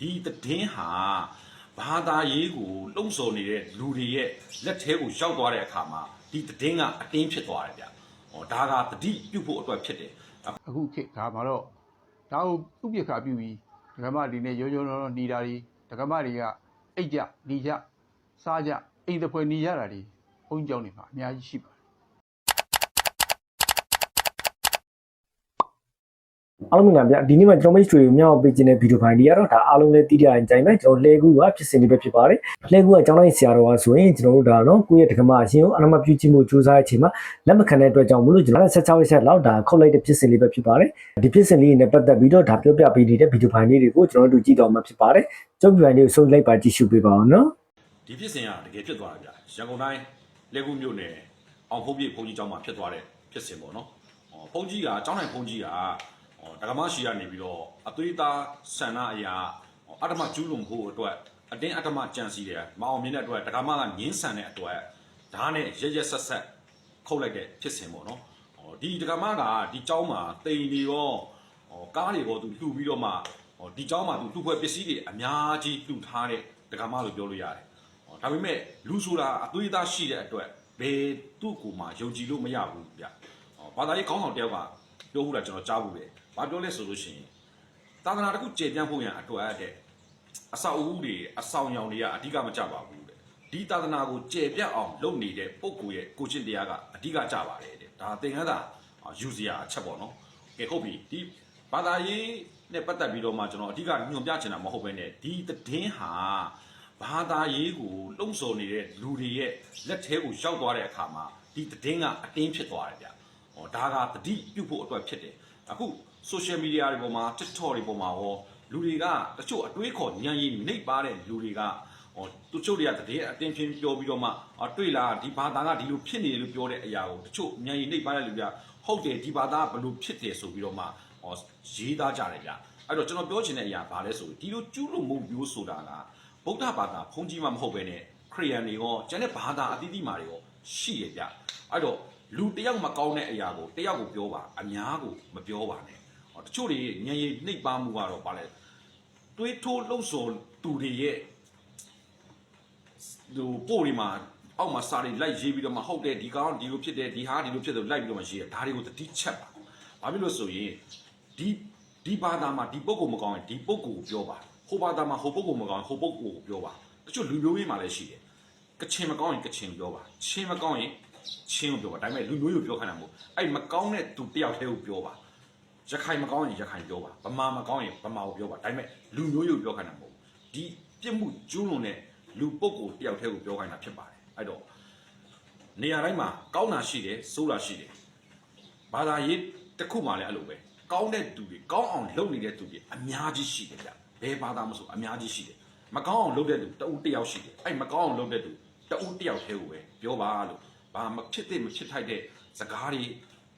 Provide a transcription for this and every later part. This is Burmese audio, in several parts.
ဒီသတင်းဟာဘာသာရေးကိုလှုံ့ဆော်နေတဲ့လူတွေရဲ့လက်ထဲကိုရောက်သွားတဲ့အခါမှာဒီသတင်းကအတင်းဖြစ်သွားတယ်ဗျဟောဒါကတတိပြုတ်ဖို့အတွက်ဖြစ်တယ်အခုခေတ်ကမှာတော့ဒါကိုဥပိ္ပခာပြုပြီးဒကမတွေနဲ့ရောရောရောရောနေတာတွေဒကမတွေကအိတ်ကြနေကြစားကြအိမ်တစ်ဖွဲနေရတာတွေဘုန်းကြီးကျောင်းတွေမှာအများကြီးရှိပါတယ် အားလုံးမင်္ဂလာပါဗျဒီနေ့မှာကျွန်တော်မိတ်ဆွေကိုမြောက်ပေးခြင်းတဲ့ဗီဒီယိုဖိုင်တွေကတော့ဒါအားလုံးလည်းသိကြရင်ကြိုင်ပဲကျွန်တော်လဲကူကဖြစ်စဉ်တွေပဲဖြစ်ပါတယ်လဲကူကကျောင်းတိုင်းဆရာတော်ကဆိုရင်ကျွန်တော်တို့ဒါတော့ကိုယ့်ရဲ့ဒကမအရှင်ကိုအနမပြုခြင်းမှုစူးစမ်းတဲ့အချိန်မှာလက်မခံတဲ့အတွက်ကြောင့်မလို့ကျွန်တော်16ရက်ဆက်လောက်ဒါခုတ်လိုက်တဲ့ဖြစ်စဉ်လေးပဲဖြစ်ပါတယ်ဒီဖြစ်စဉ်လေးနဲ့ပတ်သက်ပြီးတော့ဒါပြောပြပေးနေတဲ့ဗီဒီယိုဖိုင်လေးတွေကိုကျွန်တော်တို့ကြည့်တော့မှာဖြစ်ပါတယ်ကျွန်တော်ဗီဒီယိုဖိုင်လေးကိုဆုံးလိုက်ပါကြည့်ရှုပေးပါအောင်နော်ဒီဖြစ်စဉ်ကတကယ်ဖြစ်သွားတာဗျရန်ကုန်တိုင်းလက်ကူမြို့နယ်အောင်ဖုံးပြည့်ဘုန်းကြီးကျောင်းမှာဖြစ်သွားတဲ့ဖြစ်စဉ်ပေါ့နော်ဟောဘုန်းကြီးကကျောင်းနိုင်ဘုန်းကြီးကဟော ဒကမရှိကနေပြီးတော့အသွေးသားဆန္ဒအရာဟောအတ္တမကျူးလွန်ဖို့အတွက်အတင်းအတ္တမကြံစီတယ်မအောင်မြင်တဲ့အတွက်ဒကမကငင်းဆန်တဲ့အတွက်ဓာတ်နဲ့ရက်ရက်ဆက်ဆက်ခုတ်လိုက်တဲ့ဖြစ်စဉ်ပေါ့နော်ဟောဒီဒကမကဒီကျောင်းမှာတိမ်နေရောဟောကားတွေရောသူလှူပြီးတော့မှဟောဒီကျောင်းမှာသူလှူဖွဲ့ပစ္စည်းတွေအများကြီးလှူထားတဲ့ဒကမလို့ပြောလို့ရတယ်ဟောဒါပေမဲ့လူဆိုတာအသွေးသားရှိတဲ့အတွက်ဘယ်သူ့ကိုမှယုံကြည်လို့မရဘူးဗျဟောဘာသာရေးခေါင်းဆောင်တယောက်ကပြောဘူးလားကျွန်တော်ကြားဘူးလေ ဘာပြောလဲဆိုလို့ရှိရင်သာသနာတစ်ခုကျေပြန့်ဖို့ရန်အတွက်တဲ့အဆောက်အဦတွေအဆောင်ရောင်တွေကအဓိကမကြပါဘူးတဲ့ဒီသာသနာကိုကျေပြန့်အောင်လုပ်နေတဲ့ပုဂ္ဂိုလ်ရဲ့ကိုချင်းတရားကအဓိကကြပါတယ်တဲ့ဒါသင်္ကန်းသာယူစရာအချက်ပေါ့နော်ကဲဟုတ်ပြီဒီဘာသာရေးနဲ့ပတ်သက်ပြီးတော့မှကျွန်တော်အဓိကညွှန်ပြချင်တာမဟုတ်ဘဲနဲ့ဒီသတင်းဟာဘာသာရေးကိုလှုံ့ဆော်နေတဲ့လူတွေရဲ့လက်ထဲကိုရောက်သွားတဲ့အခါမှာဒီသတင်းကအတင်းဖြစ်သွားတယ်ဗျ။ဟောဒါကတတိပြုတ်ဖို့အတွက်ဖြစ်တယ်။အခု social media တွေပေါ်မှာ TikTok တွေပေါ်မှာဟောလူတွေကတချို့အတွေးခေါ်ညံရည်နှိပ်ပါတဲ့လူတွေကဟောသူချို့တွေကသတင်းအတင်းချင်းပြောပြီးတော့မှအော်တွေ့လားဒီဘာသာကဒီလိုဖြစ်နေတယ်လို့ပြောတဲ့အရာကိုတချို့ညံရည်နှိပ်ပါတဲ့လူတွေကဟုတ်တယ်ဒီဘာသာကဘယ်လိုဖြစ်တယ်ဆိုပြီးတော့မှဟောရေးသားကြတယ်ဗျ။အဲ့တော့ကျွန်တော်ပြောချင်တဲ့အရာဘာလဲဆိုရင်ဒီလိုကျူးလွန်မှုမျိုးဆိုတာကဗုဒ္ဓဘာသာဘုန်းကြီးမှမဟုတ်ပဲနဲ့ခရိယန်တွေရောကျန်တဲ့ဘာသာအသီးသီးမှာတွေရောရှိရကြအဲ့တော့လူတစ်ယောက်မကောင်းတဲ့အရာကိုတစ်ယောက်ကိုပြောပါအများကိုမပြောပါနဲ့ဟော တချို့တွေညံရည်နှိပ်ပါမှုကတော့ဗာလဲတွေးထိုးလှုပ်ဆော်သူတွေရဲ့ဟိုပို့ဒီမှာအောက်မှာစာတွေလိုက်ရေးပြီးတော့မှဟုတ်တယ်ဒီကောင်ဒီလိုဖြစ်တယ်ဒီဟာဒီလိုဖြစ်တယ်လိုက်ပြီးတော့မှရေးတယ်ဒါတွေကိုတတိချက်ပါဘာဖြစ်လို့ဆိုရင်ဒီဒီဘာသာမှာဒီပုဂ္ဂိုလ်မကောင်းရင်ဒီပုဂ္ဂိုလ်ကိုပြောပါဟိုဘာသာမှာဟိုပုဂ္ဂိုလ်မကောင်းရင်ဟိုပုဂ္ဂိုလ်ကိုပြောပါတချို့လူမျိုးရေးမှာလည်းရှိတယ်ကချင်မကောင်းရင်ကချင်ပြောပါချင်းမကောင်းရင်ချင်းကိုပြောပါဒါပေမဲ့လူမျိုးကိုပြောခိုင်းတာမဟုတ်အဲ့မကောင်းတဲ့သူတယောက်တည်းကိုပြောပါ ရခိုင်မကောင်းရင်ရခိုင်ပြောပါဗမာမကောင်းရင်ဗမာကိုပြောပါဒါပေမဲ့လူမျိုးကိုပြောခိုင်းတာမဟုတ်ဒီပြစ်မှုကျူးလွန်တဲ့လူပုဂ္ဂိုလ်တယောက်တည်းကိုပြောခိုင်းတာဖြစ်ပါတယ်အဲ့တော့နေရာတိုင်းမှာကောင်းတာရှိတယ်ဆိုးတာရှိတယ်ဘာသာရေးတစ်ခုမှလည်းအဲ့လိုပဲကောင်းတဲ့သူတွေကောင်းအောင်လုပ်နေတဲ့သူတွေအများကြီးရှိတယ်ဗျဘယ်ဘာသာမဆိုအများကြီးရှိတယ်မကောင်းအောင်လုပ်တဲ့သူတဦးတစ်ယောက်ရှိတယ်အဲ့မကောင်းအောင်လုပ်တဲ့သူတဦးတစ်ယောက်တည်းကိုပဲပြောပါလို့ဘာမဖြစ်သင့်မဖြစ်ထိုက်တဲ့စကားတွေ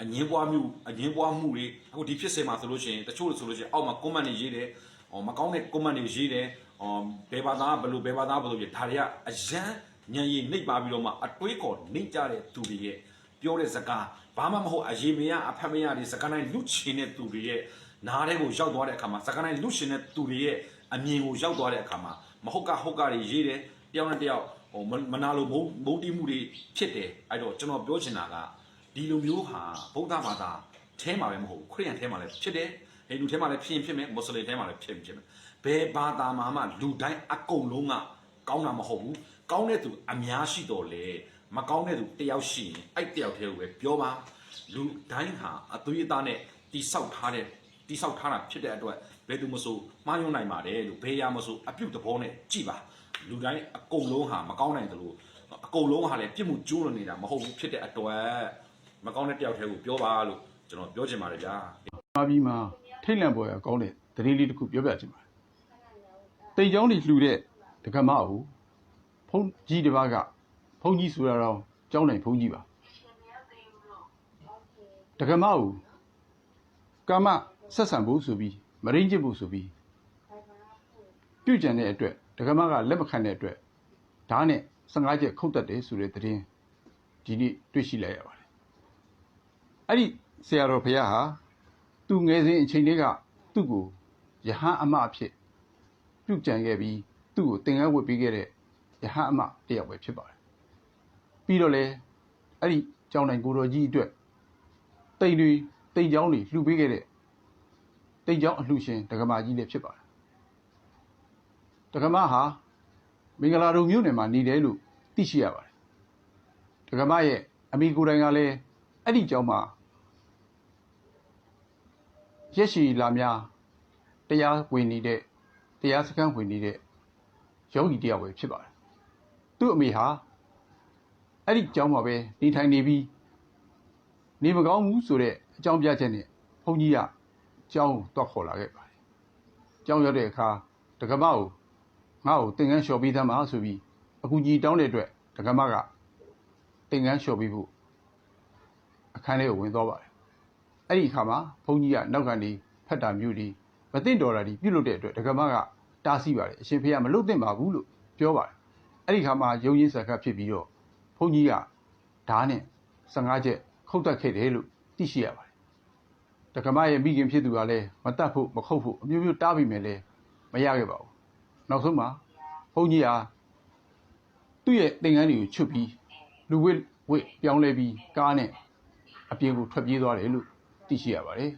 အငင်းပွားမှုအငင်းပွားမှုတွေအခုဒီဖြစ်စင်မှာဆိုလို့ရှိရင်တချို့လို့ဆိုလို့ရှိရင်အောက်မှာ comment တွေရေးတယ်ဟောမကောင်းတဲ့ comment တွေရေးတယ်ဟောဘယ်ဘာသာဘယ်လိုဘယ်ဘာသာဘယ်လိုပြဒါတွေကအရန်ညံရည်နှိပ်ပါပြီးတော့မှအတွေးခေါ်နှိပ်ကြတဲ့သူတွေရဲ့ပြောတဲ့စကားဘာမှမဟုတ်အရေးမရအဖက်မရဒီစကားတိုင်းလူချင်တဲ့သူတွေရဲ့နားထဲကိုရောက်သွားတဲ့အခါမှာစကားတိုင်းလူရှင်တဲ့သူတွေရဲ့အမြင်ကိုရောက်သွားတဲ့အခါမှာမဟုတ်ကဟုတ်ကတွေရေးတယ်တယောက်နဲ့တယောက်ဟိုမမနာလိုမုန်းမုန်းတီးမှုတွေဖြစ်တယ်အဲ့တော့ကျွန်တော်ပြောချင်တာက ဒီလိုမျိုးဟာဗုဒ္ဓဘာသာထဲမှာပဲမဟုတ်ဘူးခရစ်ယာန်ထဲမှာလည်းဖြစ်တယ်ဟိန္ဒူထဲမှာလည်းဖြစ်ရင်ဖြစ်မယ်မွတ်စလင်ထဲမှာလည်းဖြစ်ရင်ဖြစ်မယ်ဘယ်ဘာသာမှာမှလူတိုင်းအကုန်လုံးကကောင်းတာမဟုတ်ဘူးကောင်းတဲ့သူအများရှိတော့လေမကောင်းတဲ့သူတယောက်ရှိရင်အဲ့တယောက်တည်းကိုပဲပြောပါလူတိုင်းဟာအသွေးအသားနဲ့တိဆောက်ထားတဲ့တိဆောက်ထားတာဖြစ်တဲ့အတွက်ဘယ်သူမဆိုမှားယွင်းနိုင်ပါတယ်လို့ဘယ်ရမဆိုအပြုတ်သဘောနဲ့ကြည်ပါလူတိုင်းအကုန်လုံးဟာမကောင်းနိုင်တယ်လို့အကုန်လုံးဟာလည်းပြစ်မှုကျူးလွန်နေတာမဟုတ်ဘူးဖြစ်တဲ့အတွက် မကောင်းတဲ့တယောက်တည်းကိုပြောပါလို့ကျွန်တော်ပြောချင်ပါတယ်ဗျာမာပြီးမှာထိတ်လန့်ပေါ်ရကောင်းတဲ့သတင်းလေးတစ်ခုပြောပြချင်ပါတယ်တိတ်ကြောင်းတွေလှူတဲ့ဒကမကိုဘုန်းကြီးတစ်ပါးကဘုန်းကြီးဆိုတာတော့ကျောင်းနိုင်ဘုန်းကြီးပါဒကမကိုကာမဆက်ဆံဖို့ဆိုပြီးမရင်းကျစ်ဖို့ဆိုပြီးပြုကြံတဲ့အတွက်ဒကမကလက်မခံတဲ့အတွက်ဓာတ်နဲ့15ချက်ခုတ်တက်တယ်ဆိုတဲ့သတင်းဒီနေ့တွေ့ရှိလိုက်ရပါတယ် အဲ့ဒီဆရာတော်ဘုရားဟာသူငယ်စဉ်အချိန်လေးကသူ့ကိုယဟန်အမအဖြစ်ပပြုတ်ကြံခဲ့ပြီးသူ့ကိုသင်္ကန်းဝတ်ပေးခဲ့တဲ့ယဟန်အမတစ်ယောက်ပဲဖြစ်ပါတယ်ပြီးတော့လေအဲ့ဒီကျောင်းတိုင်းကိုတော်ကြီးအတွက်တိတ်တွေတိတ်ချောင်းတွေလှူပေးခဲ့တဲ့တိတ်ချောင်းအလှူရှင်ဒကမာကြီးလည်းဖြစ်ပါတယ်ဒကမာဟာမင်္ဂလာတုံမြို့နယ်မှာနေတယ်လို့သိရှိရပါတယ်ဒကမာရဲ့အမိကိုယ်တိုင်ကလည်းအဲ့ဒီကျောင်းမှာ ရက်ရှိလာများတရားဝင်နေတဲ့တရားစခန်းဝင်နေတဲ့ယောဂီတယောက်ပဲဖြစ်ပါတယ်သူ့အမေဟာအဲ့ဒီကျောင်းမှာပဲနေထိုင်နေပြီးနေမကောင်းဘူးဆိုတဲ့အကြောင်းပြချက်နဲ့ဘုန်းကြီးကကျောင်းကိုတွက်ခေါ်လာခဲ့ပါတယ်ကျောင်းရောက်တဲ့အခါဒကမကိုငါ့ကိုသင်္ကန်းလျှော်ပေးသမ်းပါဆိုပြီးအကူကြီးတောင်းတဲ့အတွက်ဒကမကသင်္ကန်းလျှော်ပေးဖို့အခန်းထဲကိုဝင်သွားပါတယ် အဲ့ဒီအခါမှာဘုန်းကြီးကနောက်ကနေဖက်တာမျိုးဒီမသိတော်တာဒီပြုတ်လို့တဲ့အတွက်ဒကမကတားဆီးပါတယ်အရှင်ဖေကမလုပ်သင့်ပါဘူးလို့ပြောပါတယ်အဲ့ဒီခါမှာယုံရင်းဆက်ကပ်ဖြစ်ပြီးတော့ဘုန်းကြီးကဓားနဲ့15ချက်ခုတ်တက်ခဲ့တယ်လို့သိရှိရပါတယ်ဒကမရဲ့မိခင်ဖြစ်သူကလည်းမတတ်ဖို့မခုတ်ဖို့အမျိုးမျိုးတားပြီးမယ်လဲမရခဲ့ပါဘူးနောက်ဆုံးမှာဘုန်းကြီးဟာသူ့ရဲ့သင်္ကန်းတွေကိုချွတ်ပြီးလူဝိဝိပြောင်းလဲပြီးကားနဲ့အပြင်ကိုထွက်ပြေးသွားတယ်လို့ သိရှိရပါတယ်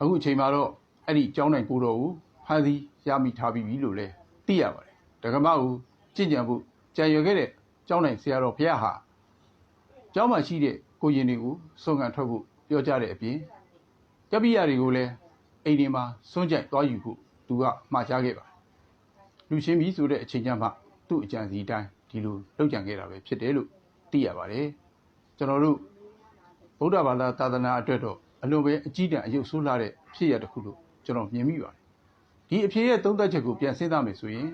အခုအချိန်မှာတော့အဲ့ဒီကျောင်းနိုင်ကိုတော်ကိုဖမ်းဆီးရမိထားပြီးပြီလို့လည်းသိရပါတယ်ဒကမကိုကြင်ကြံဖို့ကြံရွယ်ခဲ့တဲ့ကျောင်းနိုင်ဆရာတော်ဘုရားဟာကျောင်းမှာရှိတဲ့ကိုရင်တွေကိုစွန့်ကန်ထွက်ဖို့ပြောကြတဲ့အပြင်ကပ္ပိယတွေကိုလည်းအိမ်ဒီမှာစွန့်ကြိုက်သွားယူဖို့သူကမှားချခဲ့ပါတယ်လူချင်းပြီဆိုတဲ့အချိန်ကျမှသူ့အကြံစီအတိုင်းဒီလိုလုပ်ကြံခဲ့တာပဲဖြစ်တယ်လို့သိရပါတယ်ကျွန်တော်တို့ ဗုဒ္ဓဘာသာသာသနာအတွက်တော့အလွန်ပဲအကြီးတန်းအယုတ်ဆိုးလာတဲ့ဖြစ်ရတစ်ခုလို့ကျွန်တော်မြင်မိပါတယ်ဒီအဖြစ်ရဲ့သုံးသက်ချက်ကိုပြန်စဉ်းစားမယ်ဆိုရင်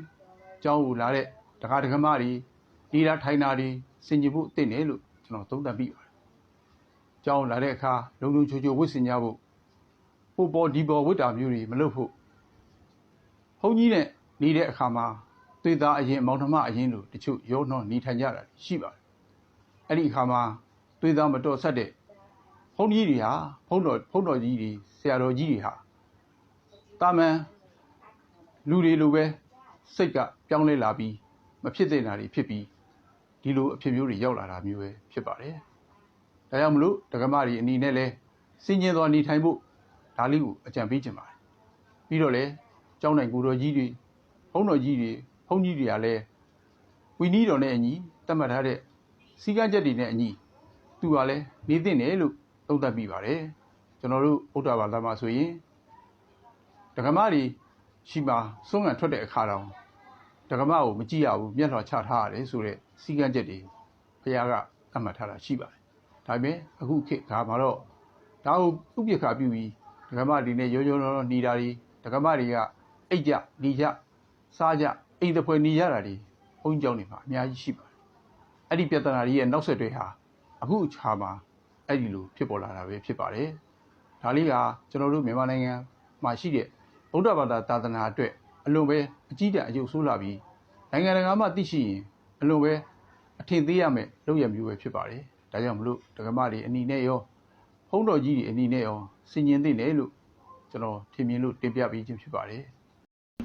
ကျောင်းကိုလာတဲ့တခါတခါမတွေဒီလာထိုင်တာတွေစင်ကြဖို့တင့်တယ်လို့ကျွန်တော်သုံးသပ်မိပါတယ်ကျောင်းလာတဲ့အခါလုံလုံချိုချိုဝတ်ဆင်ကြဖို့ဟိုပေါ်ဒီပေါ်ဝတ်တာမျိုးတွေမလုပ်ဖို့ဘုန်းကြီးနဲ့နေတဲ့အခါမှာသွေးသားအရင်မောင်နှမအရင်လို့တချို့ရောနှောနေထိုင်ကြတာရှိပါတယ်အဲ့ဒီအခါမှာသွေးသားမတော်ဆက်တဲ့ ဘုန်းကြီးတွေဟာဘုန်းတော်ဘုန်းတော်ကြီးတွေဆရာတော်ကြီးတွေဟာတာမန်လူတွေလိုပဲစိတ်ကပြောင်းလဲလာပြီးမဖြစ်တဲ့နာတွေဖြစ်ပြီးဒီလိုအဖြစ်မျိုးတွေရောက်လာတာမျိုးပဲဖြစ်ပါတယ်။ဒါကြောင့်မလို့ဒကမတွေအနေနဲ့လဲစင်ကျင်သောနေထိုင်ဖို့ဒါလေးကိုအကြံပေးချင်ပါတယ်။ပြီးတော့လဲကျောင်းနိုင်ကိုတော်ကြီးတွေဘုန်းတော်ကြီးတွေဘုန်းကြီးတွေကလည်းဝီနီးတော်နဲ့အညီတတ်မှတ်ထားတဲ့စီကံချက်တွေနဲ့အညီသူကလည်းနေသင့်တယ်လို့ သုံးသပ်ပြီးပါတယ်။ကျွန်တော်တို့ဗုဒ္ဓဘာသာမှာဆိုရင်ဒကမတွေရှိမှစွန့်ငံထွက်တဲ့အခါတောင်ဒကမကိုမကြည့်ရဘူးမျက်နှာချထားရတယ်ဆိုတဲ့စီကံချက်တွေဘုရားကသတ်မှတ်ထားတာရှိပါတယ်။ဒါပေမဲ့အခုခေတ်ကမှာတော့ဒါကိုဥပ္ပခါပြုပြီးဒကမတွေနဲ့ရိုးရိုးတော်တော်နေတာတွေဒကမတွေကအိတ်ကြနေကြစားကြအိမ်တစ်ဖွဲနေရတာတွေဘုန်းကြီးကျောင်းတွေမှာအများကြီးရှိပါတယ်။အဲ့ဒီပြဿနာတွေရဲ့နောက်ဆက်တွေဟာအခုအခါမှာ အဲ့ဒီလိုဖြစ်ပေါ်လာတာပဲဖြစ်ပါတယ်။ဒါလေးကကျွန်တော်တို့မြန်မာနိုင်ငံမှာရှိတဲ့ဗုဒ္ဓဘာသာသာသနာအတွက်အလွန်ပဲအကြီးတန်းအယုတ်ဆိုးလာပြီးနိုင်ငံတကာမှသိရှိရင်အလွန်ပဲအထင်သေးရမယ်လုပ်ရမျိုးပဲဖြစ်ပါတယ်။ဒါကြောင့်မလို့ဒကမတွေအနီနဲ့ရောဖုံးတော်ကြီးတွေအနီနဲ့ရောစင်ញင်သိတယ်လို့ကျွန်တော်ထင်မြင်လို့တင်ပြပေးခြင်းဖြစ်ပါတယ်။ဒီ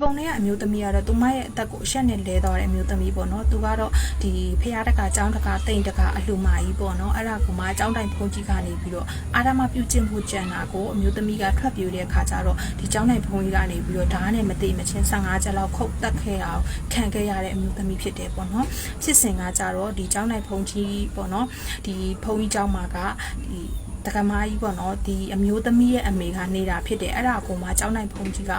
ပုံလေးကအမျိုးသမီးကတော့သူမရဲ့အသက်ကိုအဆက်နဲ့လဲသွားတဲ့အမျိုးသမီးပေါ့နော်သူကတော့ဒီဖះတက္ကကျောင်းတက္ကတိန်တက္ကအလှမာကြီးပေါ့နော်အဲ့ဒါကမှကျောင်းတိုင်းဖုန်ကြီးကနေပြီးတော့အာရမပြုတ်ကျင့်ဖို့ကြံတာကိုအမျိုးသမီးကထွက်ပြေးတဲ့အခါကျတော့ဒီကျောင်းတိုင်းဖုန်ကြီးကနေပြီးတော့ဓာတ်နဲ့မတိမချင်း15ချက်လောက်ခုတ်တက်ခဲ့တာကိုခံခဲ့ရတဲ့အမျိုးသမီးဖြစ်တယ်ပေါ့နော်ဖြစ်စဉ်ကကြတော့ဒီကျောင်းတိုင်းဖုန်ကြီးပေါ့နော်ဒီဖုန်ကြီးကျောင်းမှာကဒီ တက္ကမကြီးပေါ့နော်ဒီအမျိုးသမီးရဲ့အမေကနေတာဖြစ်တယ်အဲ့ဒါကိုမှကျောင်းနိုင်ဖုန်ကြီးက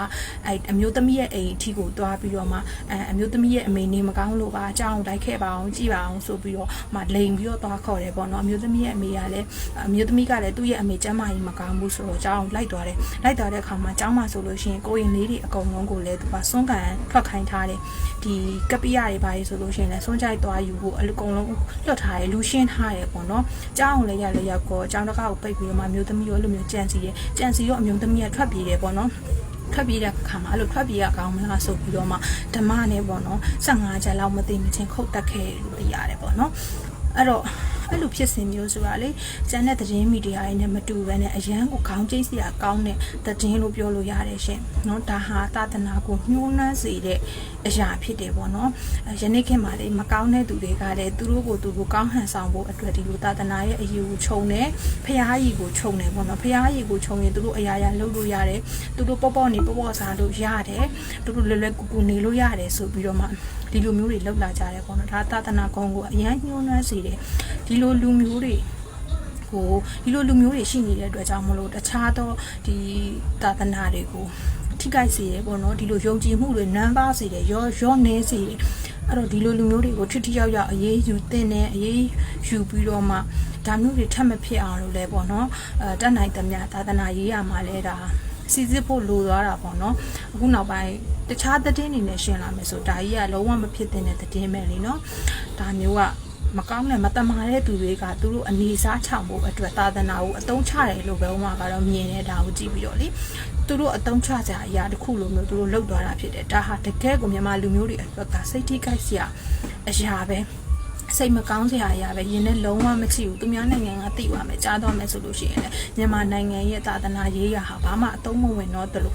အဲ့အမျိုးသမီးရဲ့အိမ်အထိကိုတွားပြီးတော့မှအဲအမျိုးသမီးရဲ့အမေနေမကောင်းလို့ပါအကြောင်းတိုက်ခဲ့ပါအောင်ကြည်ပါအောင်ဆိုပြီးတော့မှလိန်ပြီးတော့တွားခေါ်တယ်ပေါ့နော်အမျိုးသမီးရဲ့အမေကလည်းအမျိုးသမီးကလည်းသူ့ရဲ့အမေကျမ်းမာကြီးမကောင်းဘူးဆိုတော့ကျောင်းလိုက်သွားတယ်လိုက်သွားတဲ့အခါမှာကျောင်းမှာဆိုလို့ရှိရင်ကိုရင်လေးတွေအကုန်လုံးကိုလည်းသူကစွန့်ကန်ထွက်ခိုင်းထားတယ်ဒီကပ္ပိယတွေပါရေးဆိုလို့ရှိရင်လည်းစွန့်ကြိုက်သွားယူဖို့အကုန်လုံးလွတ်ထားတယ်လူရှင်းထားတယ်ပေါ့နော်ကျောင်းလည်းရလည်းရောက်ကောကျောင်းတစ်ခါကိုပိတ်ပြီးတော့မှအမျိုးသမီးရောအဲ့လိုမျိုးကြံစီတယ်ကြံစီရောအမျိုးသမီးကထွက်ပြေးတယ်ပေါ့နော်ထွက်ပြေးတဲ့ခါမှာအဲ့လိုထွက်ပြေးရကောင်းမလားဆိုပြီးတော့မှဓမ္မနဲ့ပေါ့နော်15ချက်လောက်မသိမချင်းခုတ်တက်ခဲ့လို့သိရတယ်ပေါ့နော်အဲ့တော့ အဲ့လိုဖြစ်စဉ်မျိုးဆိုတာလေကျန်တဲ့သတင်းမီဒီယာတွေနဲ့မတူဘဲနဲ့အရန်ကိုခေါင်းကျိတ်စရာကောင်းတဲ့သတင်းလို့ပြောလို့ရတယ်ရှင်เนาะဒါဟာသာသနာကိုညှိုးနှမ်းစေတဲ့အရာဖြစ်တယ်ပေါ့နော်အဲယနေ့ခေတ်မှာလေမကောင်းတဲ့သူတွေကလည်းသူတို့ကိုသူတို့ကောင်းဟန်ဆောင်ဖို့အတွက်ဒီလိုသာသနာရဲ့အယူကိုခြုံတယ်ဖះကြီးကိုခြုံတယ်ပေါ့နော်ဖះကြီးကိုခြုံရင်သူတို့အရာရာလုပ်လို့ရတယ်သူတို့ပေါ့ပေါ့နေပေါ့ပေါ့စားလို့ရတယ်သူတို့လွယ်လွယ်ကူကူနေလို့ရတယ်ဆိုပြီးတော့မှ ဒီလိုမျိုးတွေလောက်လာကြတယ်ပေါ့နော်ဒါသာသနာကောင်းကိုအရန်ညှိုးနှမ်းစေတယ်ဒီလိုလူမျိုးတွေကို ဒီလိုလူမျိုးတွေရှိနေတဲ့အတွက်ကြောင့်မလို့တခြားသောဒီသာသနာတွေကိုထိခိုက်စေတယ်ပေါ့နော်ဒီလိုယုံကြည်မှုတွေနမ်းပါစေတယ်ရောရောနေစေတယ်အဲ့တော့ဒီလိုလူမျိုးတွေကိုထိထိရောက်ရောက်အရေးယူတင်တယ်အရေးယူပြီးတော့မှဒါမျိုးတွေထပ်မဖြစ်အောင်လို့လဲပေါ့နော်အဲတတ်နိုင်သမျှသာသနာရေးရမှာလဲဒါ စီစစ်ဖို့လိုသွားတာပေါ့နော်အခုနောက်ပိုင်းတခြားသတင်းတွေနဲ့ရှင်းလာမယ်ဆိုဒါကြီးကလုံးဝမဖြစ်တဲ့သတင်းပဲလေနော်ဒါမျိုးကမကောင်းတဲ့မတမာတဲ့သူတွေကသူတို့အနေစားချောင်ဖို့အတွက်သာသနာကိုအတုံးချတယ်လို့ပဲဥမာကတော့မြင်နေတာကိုကြည့်ပြီးတော့လေသူတို့အတုံးချကြအရာတစ်ခုလိုမျိုးသူတို့လှုပ်သွားတာဖြစ်တယ်ဒါဟာတကယ်ကိုမြန်မာလူမျိုးတွေအတွက်ကစိတ်ထိခိုက်စရာအရာပဲ စိတ်မကောင်းစရာအရာပဲယင်းနဲ့လုံးဝမချဘူးသူများနိုင်ငံကသိသွားမယ်ကြားသွားမယ်ဆိုလို့ရှိရင်လည်းမြန်မာနိုင်ငံရဲ့သာသနာရေးရာဟာဘာမှအတုံးမဝင်တော့တလို့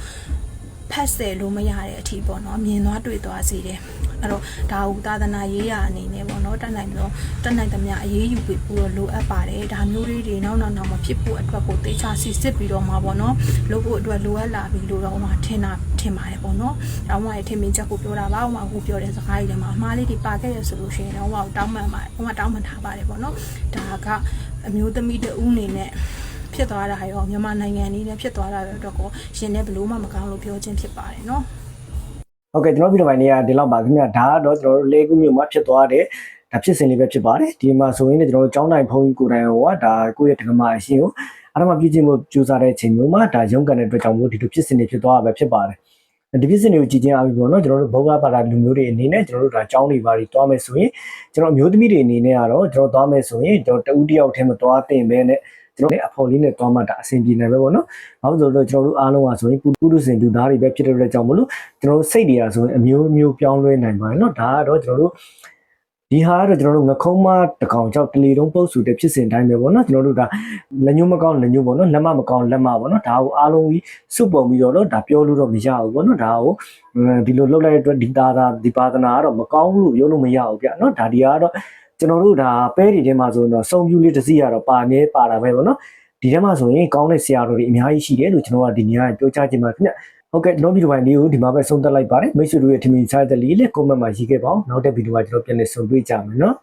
ဖတ်ဆယ်လို့မရတဲ့အထီးပေါ့နော်မြင်သွားတွေ့သွားစေတယ်အဲ့တော့ဒါဟုသာသနာရေးရာအနေနဲ့ပေါ့နော်တက်နိုင်တော့တက်နိုင်သမျှအရေးယူပြီးပို့လိုအပ်ပါတယ်ဒါမျိုးလေးတွေနောက်နောက်နောက်မဖြစ်ဖို့အတွက်ကိုတေချာစီစစ်ပြီးတော့မှာပေါ့နော်လုပ်ဖို့အတွက်လိုအပ်လာပြီလို့တော့ဟိုမှာထင်တာထင်ပါတယ်ပေါ့နော်ဒါမှမဟုတ်ထင်မြင်ချက်ကိုပြောတာပါဟိုမှာကိုပြောတဲ့စကားတွေထဲမှာအမှားလေးတွေပါခဲ့ရဆိုလို့ရှိရင်တော့ဟိုတောင်းပန်ပါဟိုမှာတောင်းပန်ထားပါတယ်ပေါ့နော်ဒါကအမျိုးသမီးတဦးအနေနဲ့ ဖြစ်သွားတာဟာရောမြန်မာနိုင်ငံကြီးနဲ့ဖြစ်သွားတာတွေအတွက်ကိုရှင်နဲ့ဘလို့မှမကောင်းလို့ပြောချင်းဖြစ်ပါတယ်နော်ဟုတ်ကဲ့ကျွန်တော်ဗီဒီယိုပိုင်းလေးကဒီလောက်ပါခင်ဗျာဒါကတော့ကျွန်တော်တို့လေကူးမြို့မှာဖြစ်သွားတဲ့ဒါဖြစ်စဉ်လေးပဲဖြစ်ပါတယ်ဒီမှာဆိုရင်လည်းကျွန်တော်တို့ကျောင်းတိုင်ဖုန်းကြီးကိုတိုင်ဟောဒါကိုယ့်ရဲ့တက္ကမအရှင်ကိုအားမပြည့်စုံမှုကြိုးစားတဲ့အချိန်မျိုးမှာဒါရုန်းကန်တဲ့အတွက်ကြောင့်မို့ဒီလိုဖြစ်စဉ်တွေဖြစ်သွားတာပဲဖြစ်ပါတယ်ဒီပြစ်စင်တွေကိုကြည်ချင်းအားပြီးပေါ့နော်ကျွန်တော်တို့ဘောဂပါတာလူမျိုးတွေအနေနဲ့ကျွန်တော်တို့ဒါចောင်းတွေပါတွေတွားမယ်ဆိုရင်ကျွန်တော်မျိုးသမီးတွေအနေနဲ့ကတော့ကျွန်တော်တွားမယ်ဆိုရင်ကျွန်တော်တဦးတယောက်ထဲမှာတွားတင်ပဲနဲ့ ကျွန်တော်လည်းအဖော်လေးနဲ့တွားမှဒါအဆင်ပြေနိုင်ပဲပေါ့နော်။ဘာလို့လဲဆိုတော့ကျွန်တော်တို့အားလုံးကဆိုရင်ကုကုတုစင်သူသားတွေပဲဖြစ်တဲ့အတွက်ကြောင့်မလို့ကျွန်တော်တို့စိတ်တွေကဆိုရင်အမျိုးမျိုးပြောင်းလဲနိုင်ပါတယ်နော်။ဒါကတော့ကျွန်တော်တို့ဒီဟာကတော့ကျွန်တော်တို့ငခုံးမတကောင်ကြောက်တလီတုံးပုတ်စုတဲ့ဖြစ်စဉ်တိုင်းပဲပေါ့နော်ကျွန်တော်တို့ဒါလက်ညှိုးမကောင်းလက်ညှိုးပေါ့နော်လက်မမကောင်းလက်မပေါ့နော်ဒါကိုအားလုံးကြီးစုပုံပြီးတော့ဒါပြောလို့တော့မရဘူးပေါ့နော်ဒါကိုဒီလိုလုပ်လိုက်တဲ့အတွက်ဒီသာသာဒီပါဒနာကတော့မကောင်းလို့ပြောလို့မရဘူးဗျနော်ဒါဒီကတော့ ကျွန်တော်တို့ဒါပဲတွေထဲမှာဆိုရင်တော့စုံပြူလေးတစ်စီးကတော့ပါမြဲပါတာပဲပေါ့နော်ဒီထဲမှာဆိုရင်ကောင်းတဲ့ဆရာတော်တွေအများကြီးရှိတယ်လို့ကျွန်တော်ကဒီနေ့ကပြောချခြင်းပါခင်ဗျဟုတ်ကဲ့နောက်ဗီဒီယိုပိုင်းလေးကိုဒီမှာပဲဆုံးသက်လိုက်ပါတယ်မိတ်ဆွေတို့ရဲ့ထင်မြင်ချတဲ့လေးလေး comment မှာရေးခဲ့ပါအောင်နောက်တဲ့ဗီဒီယိုမှာကျွန်တော်ပြန်လည်ဆုံတွေ့ကြမယ်နော်